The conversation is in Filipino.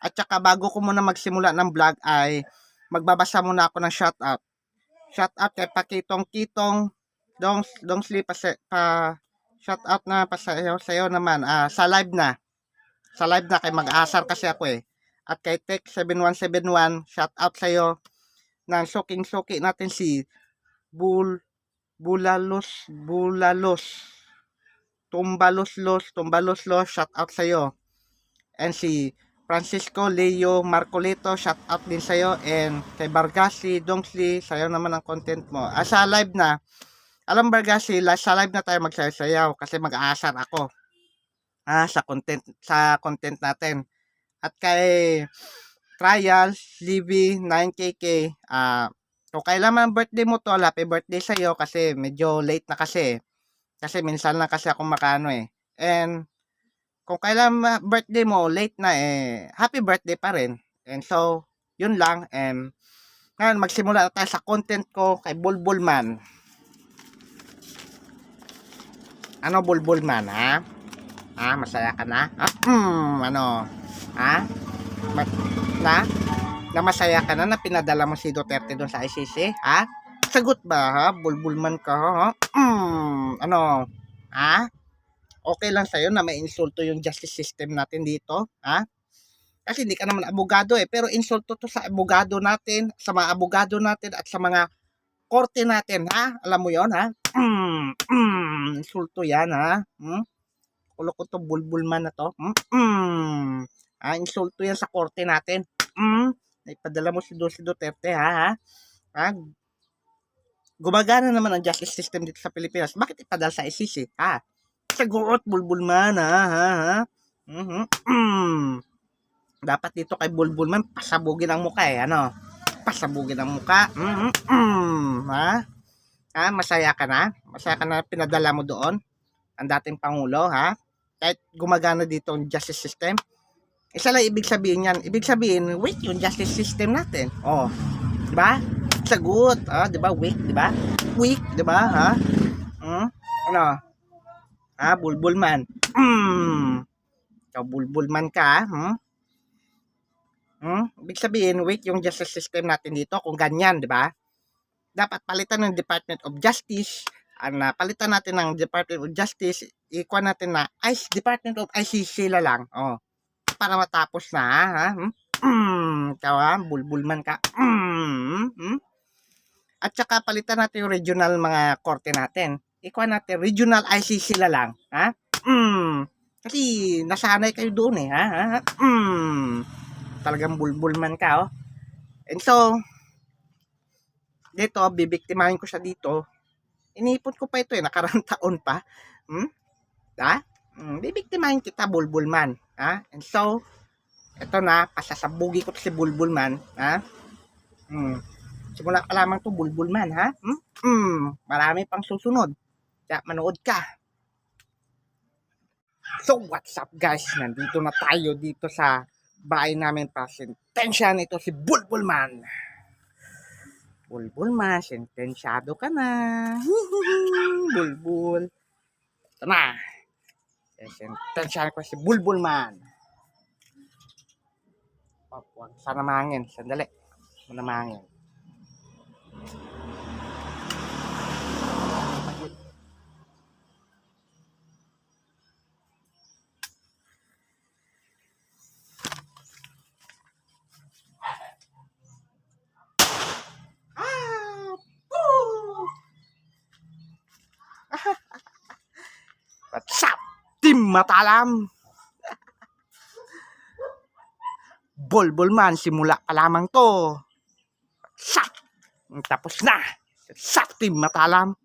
At saka bago ko muna magsimula ng vlog ay magbabasa muna ako ng shoutout. Shoutout kay Pakitong Kitong Dong Dong Sli pa, pa shoutout na pa sa iyo, sa iyo naman ah, sa live na. Sa live na kay mag-asar kasi ako eh. At kay Tech 7171 shoutout sa iyo ng suking-suki natin si Bul Bulalos Bulalos Tumbalos Los Tumbalos Los shoutout sa iyo. And si Francisco Leo Marcolito, shout out din sa'yo. And kay Bargasi, Dongsli, sa'yo naman ang content mo. Ah, sa live na, alam Bargasi, la- sa live na tayo magsayaw kasi mag-aasar ako. Ah, sa content, sa content natin. At kay Trials, Libby, 9KK, ah, kung kailan man birthday mo to, happy birthday sa'yo kasi medyo late na kasi. Kasi minsan lang kasi ako makano eh. And kung kailan birthday mo, late na eh, happy birthday pa rin. And so, yun lang. And, ngayon, magsimula na tayo sa content ko kay Bulbul Man. Ano Bulbul Man, ha? Ha? Masaya ka na? Ah, hmm, ano? Ha? Ma- na? Na masaya ka na na pinadala mo si Duterte doon sa ICC? Ha? Sagot ba, ha? Bulbul Man ka, ha? Hmm, ano? Ha? Okay lang sa'yo na may insulto yung justice system natin dito, ha? Kasi hindi ka naman abogado eh, pero insulto to sa abogado natin, sa mga abogado natin at sa mga korte natin, ha? Alam mo yon ha? Mm, mm, insulto yan, ha? Hmm? Kulo ko to bulbul man na to. Mm, mm. Ha? Insulto yan sa korte natin. Mm. Ipadala mo si Dulce Duterte, ha? ha? ha? Gumagana naman ang justice system dito sa Pilipinas. Bakit ipadala sa ICC, ha? Sagot bulbul man ha ha ha. Mhm. Mm. dapat dito kay bulbul man pasabugin ang mukha eh ano? Pasabugin ang mukha mhm mm. ha? Ha masaya ka na? Masaya ka na pinadala mo doon ang dating pangulo ha? Kahit gumagana dito ang justice system. Isa lang ibig sabihin yan. Ibig sabihin weak yung justice system natin. Oh di ba? Sagot. Ah di ba? Weak di ba? Weak di ba? Ha? Hmm? ano Ah, bulbul man. Mm. Ikaw bulbul man ka, hmm? Hmm? Ibig sabihin, weak yung justice system natin dito kung ganyan, di ba? Dapat palitan ng Department of Justice. Ang uh, palitan natin ng Department of Justice, ikuha natin na ICE, Department of ICC la lang. Oh. Para matapos na, ha? Hmm? Mm. Ikaw, ha? Bulbul man ka. Mm. Hmm? At saka palitan natin yung regional mga korte natin ikuha natin, regional ICC la lang, ha? Mm. Kasi nasanay kayo doon eh, ha? Mm. Talagang bulbul man ka, oh. And so, dito, bibiktimahin ko siya dito. Iniipon ko pa ito eh, nakarang taon pa. Hmm? Ha? Hmm, bibiktimahin kita, bulbul man. Ha? And so, ito na, pasasabugi ko si bulbul man. Ha? Hmm. Simula pa lamang to bulbul man, ha? Hmm? Hmm. Marami pang susunod. Kaya manood ka. So what's up guys? Nandito na tayo dito sa bahay namin pa. Sentensya ito si Bulbulman. Bulbulman, sentensyado ka na. Bulbul. Ito na. Sentensya ko si Bulbulman. Oh, wag sana mangin. Sandali. Sana mangin. Ah! Woo! What's up? Team Matalam! Bolbol man, simula pa lamang to. Up? Tapos na. Up, Team Matalam?